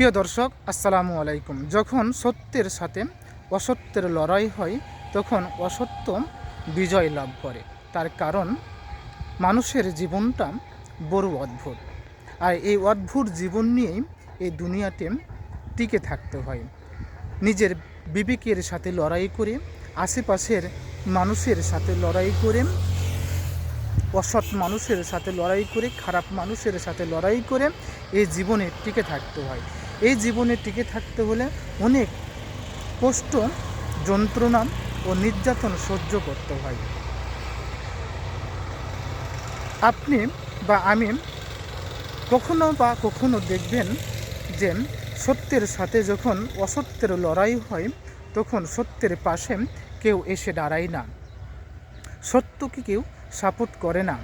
প্রিয় দর্শক, আসসালামু আলাইকুম। যখন সত্যের সাথে অসত্যের লড়াই হয়, তখন অসত্য বিজয় লাভ করে। তার কারণ, মানুষের জীবনটা বড় অদ্ভুত। আর এই অদ্ভুত জীবন নিয়েই এই দুনিয়াতে টিকে থাকতে হয়। নিজের বিবেকের সাথে লড়াই করে, আশেপাশের মানুষের সাথে লড়াই করে, অসৎ মানুষের সাথে লড়াই করে, খারাপ মানুষের সাথে লড়াই করে, এই জীবনে টিকে থাকতে হয়। এই জীবনে টিকে থাকতে হলে অনেক কষ্ট, যন্ত্রণা ও নির্যাতন সহ্য করতে হয়। আপনি বা আমি কখনো বা কখনো দেখবেন যে সত্যের সাথে যখন অসত্যের লড়াই হয়, তখন সত্যের পাশে কেউ এসে দাঁড়ায় না। সত্যকে কেউ সাপোর্ট করে না।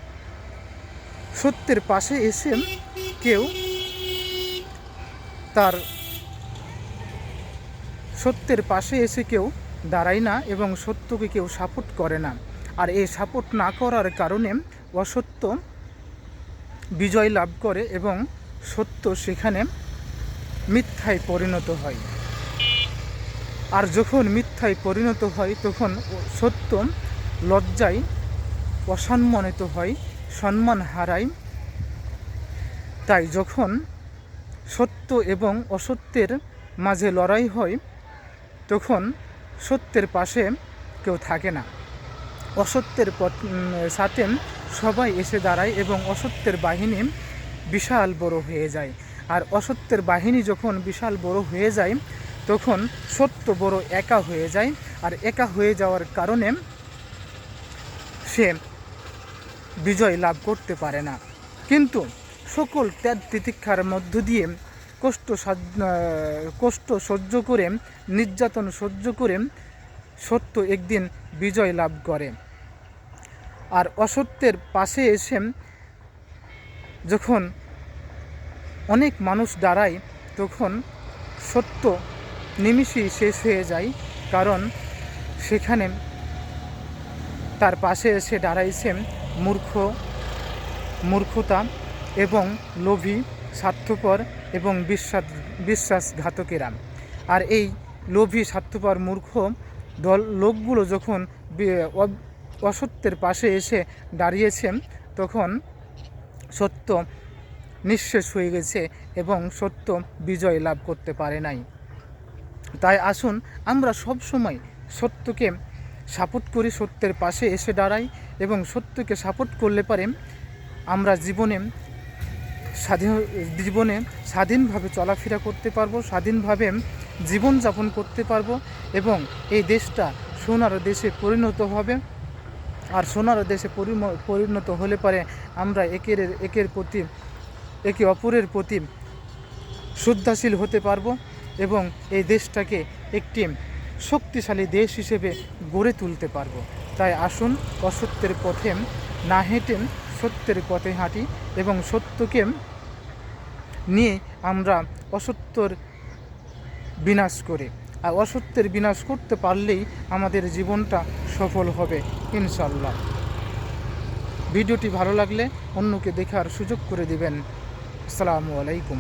সত্যের পাশে এসে কেউ তার সত্যের পাশে এসে কেউ দাঁড়ায় না এবং সত্যকে কেউ সাপোর্ট করে না। আর এই সাপোর্ট না করার কারণে অসত্য বিজয় লাভ করে এবং সত্য সেখানে মিথ্যায় পরিণত হয়। আর যখন মিথ্যায় পরিণত হয়, তখন সত্য লজ্জায় অসম্মানিত হয়, সম্মান হারায়। তাই যখন সত্য এবং অসত্যের মাঝে লড়াই হয়, তখন সত্যের পাশে কেউ থাকে না। অসত্যের সাথে সবাই এসে দাঁড়ায় এবং অসত্যের বাহিনী বিশাল বড় হয়ে যায়। আর অসত্যের বাহিনী যখন বিশাল বড় হয়ে যায়, তখন সত্য বড় একা হয়ে যায় আর একা হয়ে যাওয়ার কারণে সে বিজয় লাভ করতে পারে না। কিন্তু সকল ত্যাগ তিতিক্ষার মধ্য দিয়ে কষ্ট কষ্ট সহ্য করে, নির্যাতন সহ্য করে সত্য একদিন বিজয় লাভ করে। আর অসত্যের পাশে এসে যখন অনেক মানুষ দাঁড়ায়, তখন সত্য নিমিষেই শেষ হয়ে যায়, কারণ সেখানে তার পাশে এসে দাঁড়াইছে মূর্খ, মূর্খতা এবং লোভী, স্বার্থপর এবং বিশ্বাস বিশ্বাসঘাতকেরা। আর এই লোভী, স্বার্থপর, মূর্খ দল লোকগুলো যখন অসত্যের পাশে এসে দাঁড়িয়েছে, তখন সত্য নিঃশেষ হয়ে গেছে এবং সত্য বিজয় লাভ করতে পারে নাই। তাই আসুন আমরা সব সময় সত্যকে সাপোর্ট করি, সত্যের পাশে এসে দাঁড়াই এবং সত্যকে সাপোর্ট করলে পারে আমরা জীবনে স্বাধীন জীবনে স্বাধীনভাবে চলাফেরা করতে পারব, স্বাধীনভাবে জীবনযাপন করতে পারব এবং এই দেশটা সোনার দেশে পরিণত হবে। আর সোনার দেশে পরিণত হলে পরে আমরা একের একের প্রতি, একে অপরের প্রতি শ্রদ্ধাশীল হতে পারব এবং এই দেশটাকে একটি শক্তিশালী দেশ হিসেবে গড়ে তুলতে পারব। তাই আসুন, অসত্যের পথে না হেঁটে সত্যের পথে হাঁটি এবং সত্যকে নিয়ে আমরা অসত্যর বিনাশ করি। আর অসত্যের বিনাশ করতে পারলেই আমাদের জীবনটা সফল হবে ইনশাল্লাহ ভিডিওটি ভালো লাগলে অন্যকে দেখার সুযোগ করে দিবেন। আসসালামু আলাইকুম।